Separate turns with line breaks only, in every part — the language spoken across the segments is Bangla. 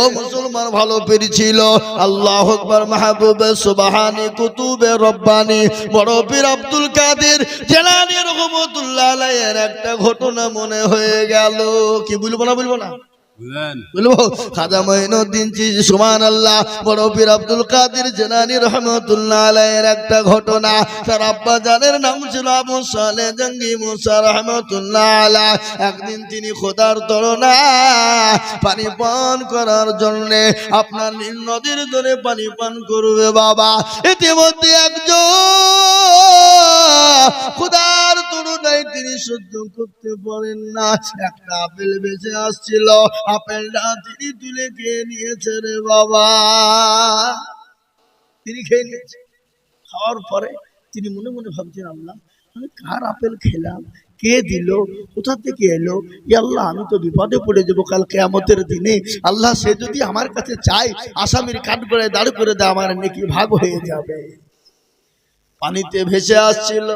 ও মুসলমান, ভালো পেরেছিল আল্লাহ আকবার, মাহবুবে, সুবাহানি, কুতুবে, রব্বানি। বড় পীর আব্দুল কাদের জেলানি রহমতুল্লাহ আলাইয়ের একটা ঘটনা মনে হয়ে গেল। কি বলব না বলব না? একদিন তিনি পানি পান করার জন্য আপনার নীল নদীর ধরে পানি পান করবে বাবা। ইতিমধ্যে একজন তিনি সহ্য করতে পারেন না। একটা আপেল বেঁচে আসছিল। আপেলটা তিনি তুলে খেয়ে নিয়েছে রে বাবা। তিনি খেয়ে নিয়েছে। খাওয়ার পরে তিনি মনে মনে ভাবছেন, আল্লাহ, আমি কার আপেল খেলাম? কে দিল? কোথা থেকে এলো? আল্লাহ, আমি তো বিপদে পড়ে যাব কাল কেয়ামতের দিনে। আল্লাহ, সে যদি আমার কাছে চাই আসামির কাঠ করে দাঁড় করে দেয়, আমার নাকি ভাগ হয়ে যাবে। পানিতে ভেসে আসছিল।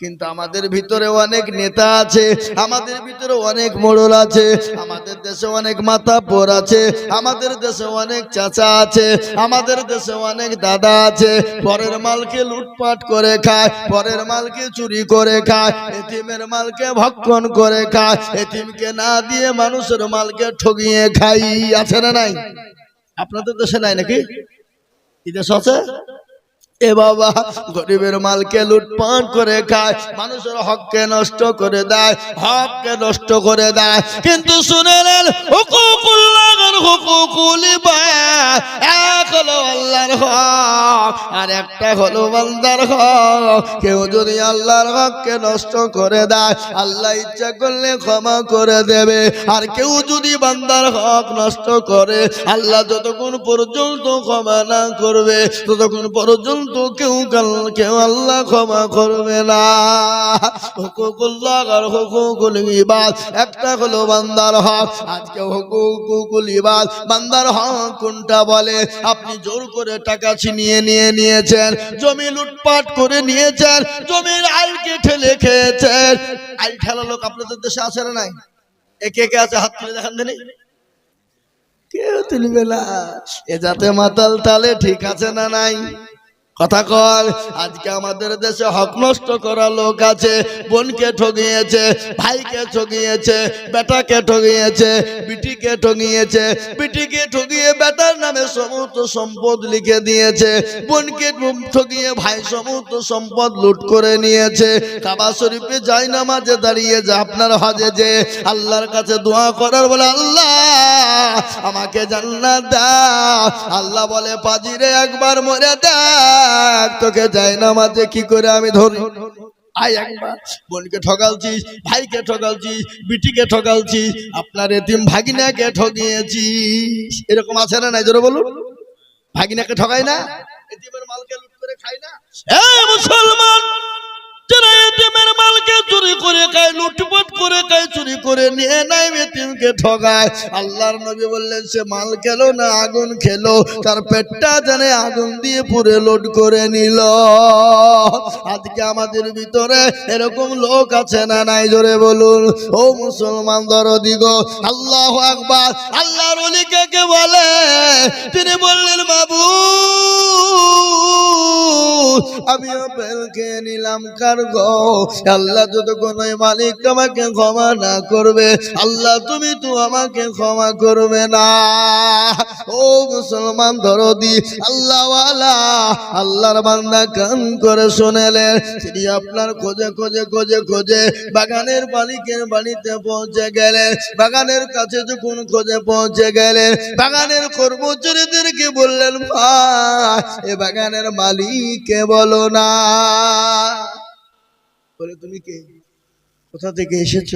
কিন্তু আমাদের ভিতরে অনেক নেতা আছে, আমাদের ভিতরে অনেক মোড়ল আছে, আমাদের দেশে অনেক মাথা পোর আছে, আমাদের দেশে অনেক চাচা আছে, আমাদের দেশে অনেক দাদা আছে, পরের মালকে লুটপাট করে খায়, পরের মালকে চুরি করে খায়, এতিমের মালকে ভক্ষণ করে খায়, এতিমকে না দিয়ে মানুষের মালকে ঠগিয়ে খাই, আছে না নাই? আপনাদের দেশে নাই নাকি? এই দেশ আছে? এ বাবা, গরিবের মালকে লুটপাট করে খায়, মানুষের হককে নষ্ট করে দেয়, হককে নষ্ট করে দেয়। কিন্তু শুনে নেন হুকুকুল্লাহর হুকুকুল বান্দার হক যদি আল্লাহর হককে নষ্ট করে দেয় আল্লাহ ইচ্ছা করলে ক্ষমা করে দেবে আর কেউ যদি বান্দার হক নষ্ট করে আল্লাহ যতক্ষণ পর্যন্ত ক্ষমা না করবে ততক্ষণ পর্যন্ত কেউ কেউ আল্লাহ ক্ষমা করবে না হুকুকুল্লাহ আর হুকুকুল একটা হলো বান্দার হক আজকে হুকুকুল ইবাদ বান্দার হক কোনটা বলে? আপনি জোর করে টাকা ছিনিয়ে নিয়ে নিয়েছেন, জমি লুটপাট করে নিয়েছেন, জমির আইলকে ঠেলে খেয়েছেন আইল ঠেলা লোক আপনাদের দেশে আছে না নাই? একে একে আছে? হাত তুলে দেখান দেনি। কেউ তুলবে না। এ যাতে মাতাল তালে ঠিক আছে না নাই? কথা কল, আজকে আমাদের দেশে হক নষ্ট করা লোক আছে, বোনকে ঠগিয়েছে, ভাইকে ঠগিয়েছে, বেটাকে ঠগিয়েছে, বিটিকে ঠগিয়েছে, বিটিকে ঠগিয়ে বেটার নামে সমস্ত সম্পদ লিখে দিয়েছে, বোনকে ঠগিয়ে ভাই সমস্ত সম্পদ লুট করে নিয়েছে। কাবা শরীফে যাই নামাজে দাঁড়িয়ে যে, আপনার হজে যে আল্লাহর কাছে দোয়া করার বলে, আল্লাহ, আমাকে জান্নাত দাও। আল্লাহ বলে, পাজিরে একবার মরে দেখ তোকে যাই নামাজে কি করে আমি ধরি। বোনকে ভাইকে বিটিকে আপনার ভাগিনাকে এরকম নাই? জোরে বলুন। ভাগিনাকে না? না? মুসলমান! চুরি করে খায়, লুটপাট করে খায়, চুরি করে নিয়ে নাই এতিমকে ঠগায়। আল্লাহর নবী বললেন, সে মাল খেলো না, আগুন খেলো। তার পেটটা আগুন দিয়ে পুরে লোড করে নিল। আজকে আমাদের ভিতরে এরকম লোক আছে না নাই? জোরে বলুন। ও মুসলমান দরদিগ আল্লাহ আকবার। আল্লাহর কে বলে? তিনি বললেন বাবু আমি আপেল নিলাম কার গো, আল্লাহ যতক্ষণ মালিক আমাকে ক্ষমা না করবে, আল্লাহ তুমি তো আমাকে ক্ষমা করবে না। ও মুসলমান দরদি আল্লাহ আল্লাহর বান্দা কান করে শুনেলেন, তিনি আপনার খোঁজে খোঁজে খোঁজে খোঁজে বাগানের মালিকের বাড়িতে পৌঁছে গেলেন। বাগানের কাছে যখন খোঁজে পৌঁছে গেলেন, বাগানের কর্মচারীদেরকে বললেন ভাই এ বাগানের মালিককে বলো না। বলে তুমি কে? কোথা থেকে এসেছ?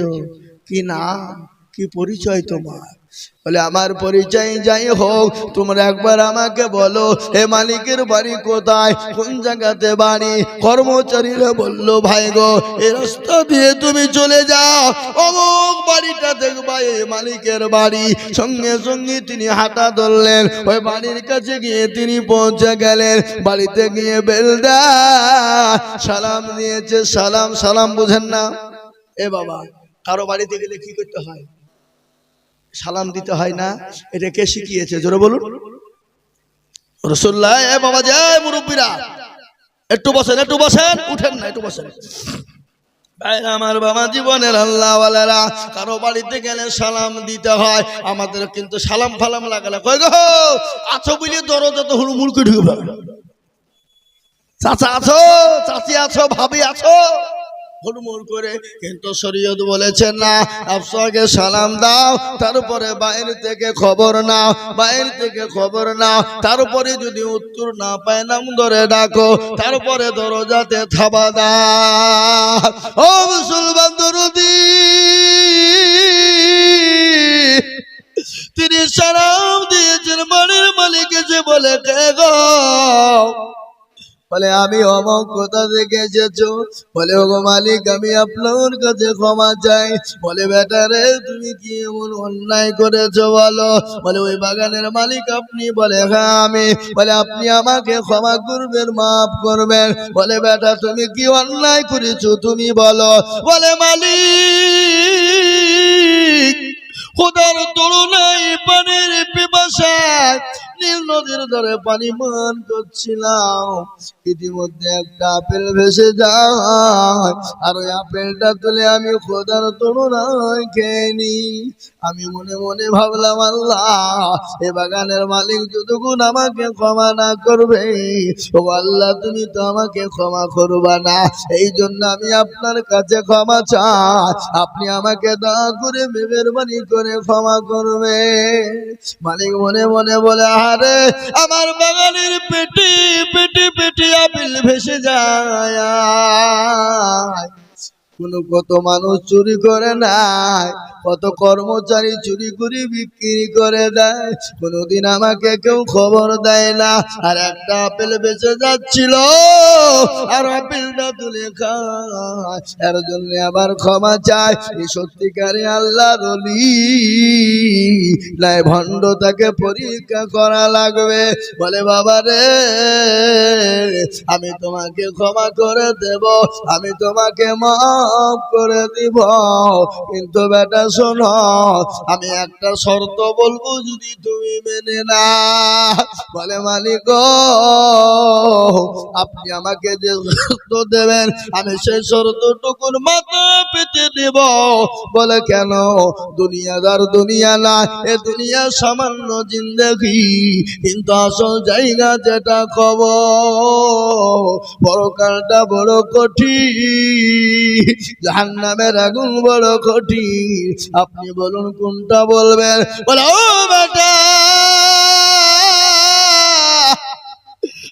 কি নাম? কি পরিচয় তোমার? বলে, আমার পরিচয় যাই হোক, তোমরা একবার আমাকে বলো, হে মালিকের বাড়ি কোথায়? কোন জায়গাতে বাড়ি? কর্মচারীরা বলল, ভাই গো, এ রাস্তা দিয়ে তুমি চলে যাও। অমুক বাড়িটা দেখবা এই মালিকের বাড়ি। সঙ্গে সঙ্গে তিনি হাঁটা ধরলেন। ওই বাড়ির কাছে গিয়ে তিনি পৌঁছে গেলেন। বাড়িতে গিয়ে বেলদা, সালাম নিয়েছে সালাম সালাম বুঝেন না? এ বাবা, কারও বাড়িতে গেলে কি করতে হয়? সালাম দিতে হয় না। এটা কে শিখিয়েছে? জোরে বলুন। রসুল্লাহ এ বাবা যায় মুরব্বীরা। একটু বসেন একটু বসেন। উঠেন না একটু বসেন। আমার বাবা জীবনের আল্লাহওয়ালারা কারও বাড়িতে গেলে সালাম দিতে হয়। আমাদের কিন্তু সালাম ফালাম লাগালে কই গো? আছো বুঝলি দরজা তো হুড়ু মুড়কে ঢুকে। চাচা আছো চাচি আছো ভাবি আছো? হুড়মুড় করে, কিন্তু শরীয়ত বলেছেন না। আফসাকে সালাম দাও, তারপরে বাইরে থেকে খবর নাও, বাইরে থেকে খবর নাও। তারপরে যদি উত্তর না পায়, নাম ধরে ডাকো, তারপরে দরজাতে থাবা দাও। ও মুসলমান দরদি তিনি সালাম দিয়েছেন বাড়ির মালিক এসে বলে, কে গো? বলে, আমি অমক কোথা থেকে এসেছ? বলে, ওগো মালিক, আমি আপনার কাছে ক্ষমা চাই। বলে, বেটা রে, তুমি কি এমন অন্যায় করেছ বলো? বলে, ওই বাগানের মালিক আপনি। বলে হ্যাঁ আমি। বলে, আপনি আমাকে ক্ষমা করবেন, মাফ করবেন। বলে, বেটা, তুমি কি অন্যায় করেছ তুমি বলো। বলে, মালিক, খোদার তুলনায় পানির পিপাসায় নদীর ধরে পানি মান করছিলাম। ইতিমধ্যে একটা আপেল ভেসে যায়, আর ওই আপেলটা তুলে আমি খোদার তুলনায় খেয়ে নি আমি মনে মনে ভাবলাম, আল্লাহ, এ বাগানের মালিক যতক্ষণ আমাকে ক্ষমা না করবে, ও আল্লাহ, তুমি তো আমাকে ক্ষমা করবা না। এই জন্য আমি আপনার কাছে ক্ষমা চাই। আপনি আমাকে দা করে মেহরবানি করে ক্ষমা করবে মালিক মনে মনে বলে আরে আমার বাগানের পেটি পেটি পেটি আপিল ভেসে যায়। কোন কত মানুষ চুরি করে নাই কত কর্মচারী চুরি করে বিক্রি করে দেয়। কোনদিন আমাকে কেউ খবর দেয় না। আর একটা আপেল বেঁচে যাচ্ছিল, আর আপেলটা তুলে খায়। এর জন্য আবার ক্ষমা চায়। এই সত্যিকারে আল্লাহ রলি নাই ভণ্ড তাকে পরীক্ষা করা লাগবে। বলে, বাবা রে, আমি তোমাকে ক্ষমা করে দেব। আমি তোমাকে মাফ করে দিব। কিন্তু বেটা, শোনো, আমি একটা শর্ত বলব যদি তুমি মেনে না বলে, মালিক, আপনি আমাকে যে শর্ত দেবেন, আমি সেই শর্তটুকুর মাথা পেতে দেব। বলে, কেন? দুনিয়াদার দুনিয়া না, এ দুনিয়া সামান্য জিন্দগি। কিন্তু আসল জায়গা যেটা খবর, পরকালটা বড় কঠিন। জাহান্নামের আগুন বড় কঠিন। আপনি বলুন কোনটা বলবেন? বলে, ও বেটা,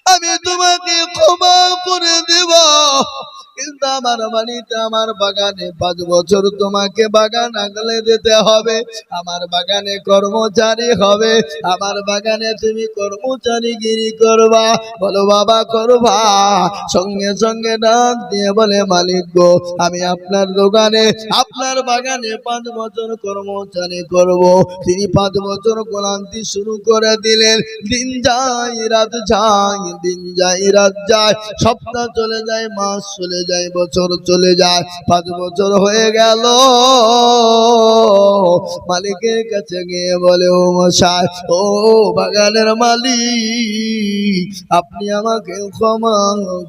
আমি তোমাকে ক্ষমা করে দেব। কিন্তু আমার বাড়িতে, আমার বাগানে পাঁচ বছর তোমাকে বাগান আগলে দিতে হবে। আমার বাগানে কর্মচারী হবে। আমার বাগানে তুমি কর্মচারী গিরি করবা। বলো, বাবা, করবা? সঙ্গে সঙ্গে ডাক দিয়ে বলে, মালিক গো, আমি আপনার দোকানে, আপনার বাগানে পাঁচ বছর কর্মচারী করব। তিনি পাঁচ বছর ক্লান্তি শুরু করে দিলেন। দিন যায়, রাত যায়, দিন যায়, রাত যায়। সপ্তাহ চলে যায়, মাস চলে যায়। বছর চলে যায়, পাঁচ বছর হয়ে গেল। মালিকের কাছে গিয়ে বলে, ও মশাই, ও বাগানের মালিক, আপনি আমাকে ক্ষমা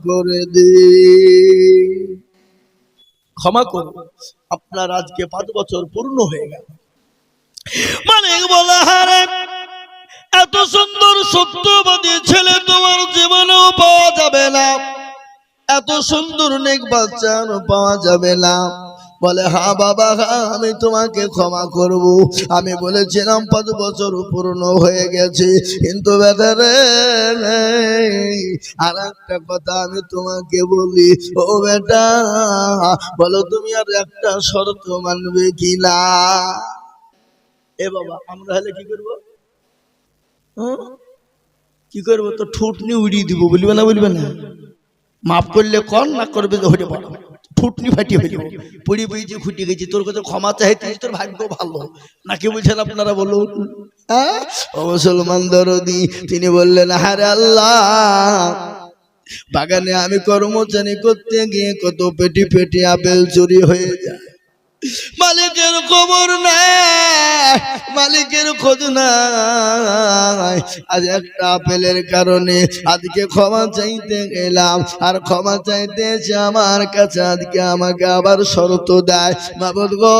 করে দিন। ক্ষমা করুন, আপনার আজকে পাঁচ বছর পূর্ণ হয়ে গেল। মালিক বলে হারে এত সুন্দর সত্যবাদী ছেলে তোমার জীবনেও পাওয়া যাবে না। এত সুন্দর নেক বাচ্চা পাওয়া যাবে না। বলে, হা বাবা, হা, আমি তোমাকে ক্ষমা করব। আমি বলেছিলাম, পাঁচ বছর পূর্ণ হয়ে গেছে, কিন্তু বেটারে আর একটা কথা আমি তোমাকে বলি, ও বেটা, বলো তুমি আর একটা শর্ত মানবে কি না এ বাবা, আমরা হলে কি করব? হ্যাঁ? কি করব? তো ঠুটনি উড়িয়ে দিব, বলবে না বলবে না? মাফ করলে কর, না করবে হইতে পারো ফুটনি ফাটি হয়ে যাবে পুড়ি বইছি ফুটে গেছি, তোর কথা ক্ষমা চাইতে তোর ভাগ্য ভালো। নাকি বলছেন আপনারা বলুন? হ্যাঁ? মুসলমান দরদি, তিনি বললেন হারে আল্লাহ, বাগানে আমি কর্মচারী করতে গিয়ে কত পেটি পেটি আপেল চুরি হয়ে যায়। মালিকের খবর নাই, মালিকের খোঁজ নাই। আজ একটা আপেলের কারণে আজকে ক্ষমা চাইতে গেলাম, আর ক্ষমা চাইতে এসে আমার কাছে আজকে আমাকে আবার শরত দেয়। মাবুদ গো,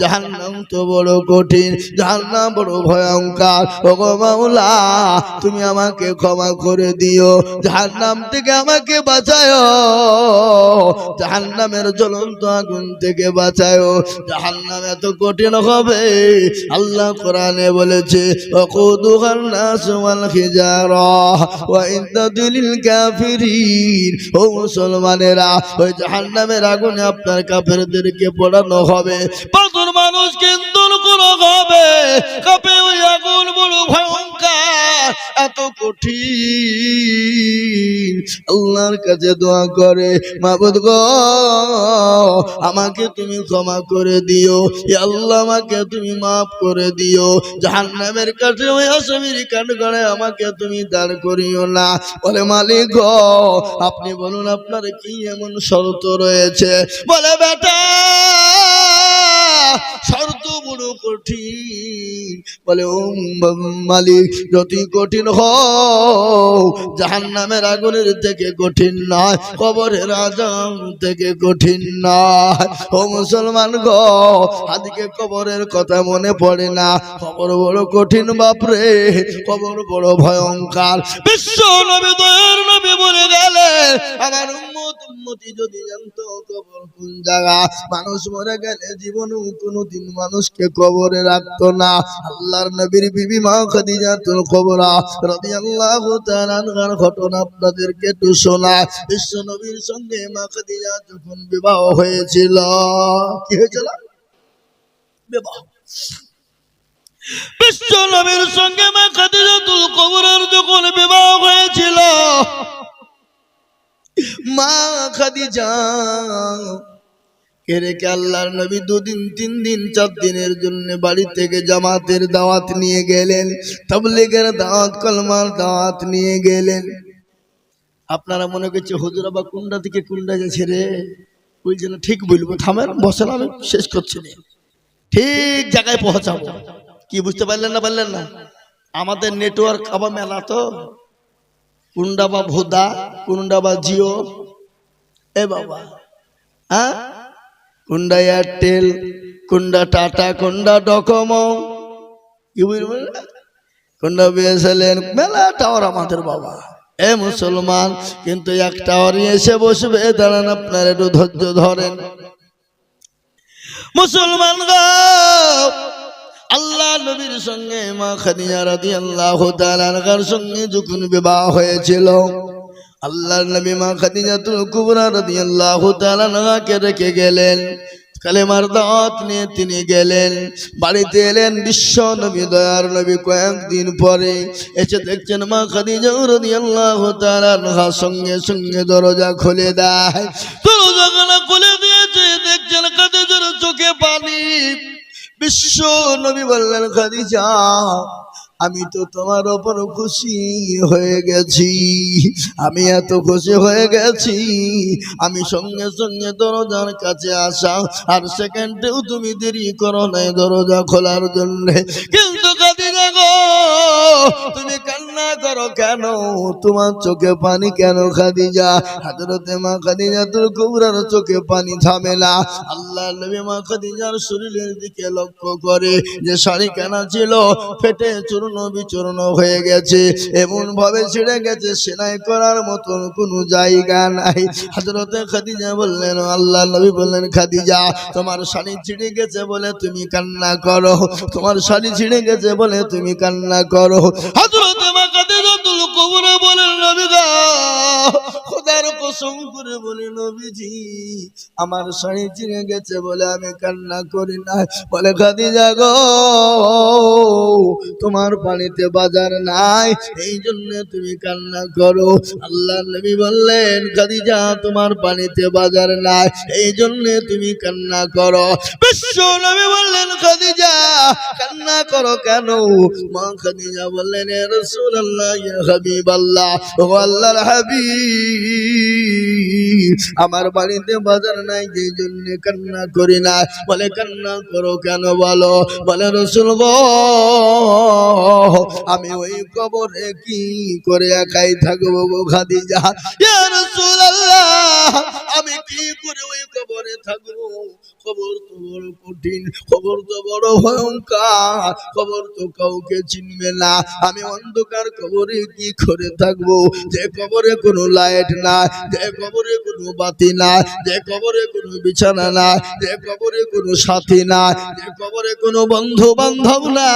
জাহান্নাম তো বড় কঠিন, জাহান্নাম বড় ভয়ঙ্কর। ও গো মাওলা, তুমি আমাকে ক্ষমা করে দিও, জাহান্নাম থেকে আমাকে বাঁচায় জাহান্নামের জ্বলন্ত আগুন থেকে বাঁচায় জাহান্নাম এত কঠিন হবে। আল্লাহ কোরআনে বলেছে ও মুসলমানেরা, ওই জাহান্নামের আগুনে আপনার কাফেরদেরকে পড়ানো হবে। প্রচুর মানুষ কিন্তু করা হবে? কাপে ওই আগুন বড় ভয়ঙ্কর, এত কঠিন। আল্লাহর কাছে দোয়া করে, মাবুদ গো, আমাকে তুমি ক্ষমা করে দিও। আল্লাহ, আমাকে তুমি মাফ করে দিও। জাহান্নামের কাছে ওই আসামির কাঠ করে, আমাকে তুমি দাঁড় করিও না। বলে, মালিক গো, আপনি বলুন, আপনার কি এমন শর্ত রয়েছে? বলে, বেটা বলে ও মালিক যতই কঠিন হোক জাহান নামের আগুনের থেকে কঠিন নয়, কবরের আজাম থেকে কঠিন নয়। ও মুসলমান গো, আজকে কবরের কথা মনে পড়ে না। কবর বড় কঠিন বাপরে কবর বড় ভয়ঙ্কর। বিশ্ব নবী দয়ের নবী বলে গেলে, আমার উম্মতি যদি জানতো কবর কোন জায়গা? মানুষ মরে গেলে মানুষকে কবরে রাখতো না। আল্লাহর নবীর বিবি মা খাদিজাতুল কুবরা ঘটনা আপনাদেরকে একটু শোনা। বিশ্ব নবীর সঙ্গে মা খাদিজা যখন বিবাহ হয়েছিল, কি হয়েছিল? বিবাহ। বিশ্ব নবীর সঙ্গে মা খাদিজাতুল কুবরার যখন বিবাহ হয়েছিল মা খাদিজা রেখে আল্লাহর নবী দুদিন তিন দিন চার দিনের জন্য বাড়ি থেকে জামাতের দাওয়াত নিয়ে গেলেন, তাবলিগের দাওয়াত, কলমার দাওয়াত নিয়ে গেলেন। আপনারা মনে করছে, হুজুরা বা কুন্ডা থেকে কুন্ডা গেছে রে? ওই জন্য ঠিক বলব, থামেন, বসেন আমি, শেষ করছি না ঠিক জায়গায় পৌঁছাবো। কি বুঝতে পারলেন না পারলেন না? আমাদের নেটওয়ার্ক আবার মেলা তো। কুন্ডা বা ভোদা, কুন্ডা বা জিও। এ বাবা হ্যাঁ? কুন্ডা এয়ারটেল, কুন্ডা টাটা, কুন্ডা ডকোমো। কি বুঝবেন কুন্ডা বিএসএলএন, মেলা টাওয়ার আমাদের বাবা। এ মুসলমান, কিন্তু এক টাওয়ারই এসে বসবে, দাঁড়ান আপনার একটু ধৈর্য ধরেন। মুসলমান গো! আল্লাহ নবীর সঙ্গে মা খাদিজা রাদিয়াল্লাহু তাআলার সঙ্গে যখন বিবাহ হয়েছিল, আল্লাহর নবী মা খাদিজাতুল কুবরা রাদিয়াল্লাহু তাআলাকে রেখে গেলেন, কালেমার দাওয়াত নিয়ে তিনি গেলেন, বাড়িতে এলেন বিশ্ব নবী, দয়ার নবী কয়েকদিন পরে, এসে দেখছেন মা খাদিজা রাদিয়াল্লাহু তাআলা সঙ্গে সঙ্গে দরজা খুলে দেয়। দরজা খুলে দিয়েছে, দেখছেন খাদিজার চোখে পানি। বিশ্ব নবী বললেন, খাদিজা, আমি তো তোমার ওপর খুশি হয়ে গেছি। আমি এত খুশি হয়ে গেছি। আমি সঙ্গে সঙ্গে দরজার কাছে আসা, আর সেকেন্ডেও তুমি দেরি করো নাই দরজা খোলার জন্য। কিন্তু তুমি করো কেন? তোমার চোখে পানি কেন খাদিজা? হাজরতে মা খাদিজা তোর কুবরার চোখে পানি থামে আল্লাহ মা খাদিজার শরীরের দিকে লক্ষ্য করে যে শাড়ি কেনা ছিল, ফেটে চূর্ণ বিচূর্ণ হয়ে গেছে। এমন ভাবে ছিঁড়ে গেছে, সেলাই করার মতন কোনো জায়গা নাই। হাজরতে খাদিজা বললেন আল্লাহ নবী বললেন, খাদিজা, তোমার শাড়ি ছিঁড়ে গেছে বলে তুমি কান্না করো। তোমার শাড়ি ছিঁড়ে গেছে বলে তুমি কান্না করো। হাজরতে খোদার কসম করে বলে, নবীজি, আমার শাড়ি ছিঁড়ে গেছে বলে আমি কান্না করি না। বলে, খাদিজা গো, তোমার পানিতে বাজার নাই, এই জন্য তুমি কান্না করো। আল্লাহ নবী বললেন, খাদিজা, তোমার পানিতে বাজার নাই, এই জন্য তুমি কান্না করো। বিশ্ব নবী বললেন, খাদিজা কান্না করো কেন? মা খাদিজা বললেন রসুল আল্লাহ হাবিব ও আল্লাহর হাবিব, আমার বাড়িতে বাজার নাই, যে জন্য কান্না করি না। বলে, কান্না করো কেন বলো? বলে, রসুল আমি ওই কবরে কি করে একাই থাকব গো খাদিজা? ইয়া রাসূলুল্লাহ, আমি কি করে ওই কবরে থাকব? খবর তো বড় কঠিন, খবর তো বড় ভয়ঙ্কর, খবর তো কাউকে চিনবে না। আমি অন্ধকার কবরে কি করে থাকব? যে কবরে কোনো লাইট না যে কবরে কোনো বাতি না যে কবরে কোনো বিছানা না যে কবরে কোনো সাথী না যে কবরে কোনো বন্ধু বান্ধব না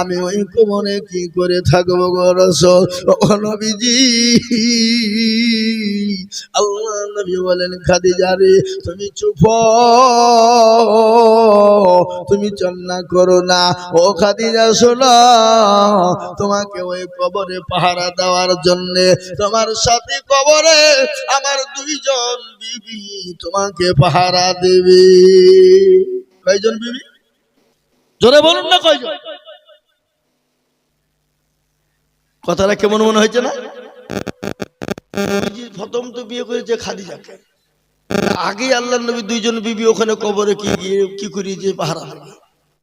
আমি ওই কবরে কি করে থাকব গো রসল? নবীজি, আল্লাহ নবী বলেন, খাদিজা রে তুমি চুপ। তুমি চন্না করো না। ও খাদিজা, শোনো। তোমাকে ওই কবরে পাহারা দেওয়ার জন্য তোমার সাথে কবরে আমার দুইজন বিবি তোমাকে পাহারা দেবে। কয়জন বিবি? জোরে বলুন না কয়জন? কথাটা কেমন মনে হয়েছে না? প্রথম তো বিয়ে করেছে খাদিজাকে। আগে আল্লাহ নবী দুইজন বিবি ওখানে কবরে কি গিয়ে কি করিয়েছে পাহারা দেবে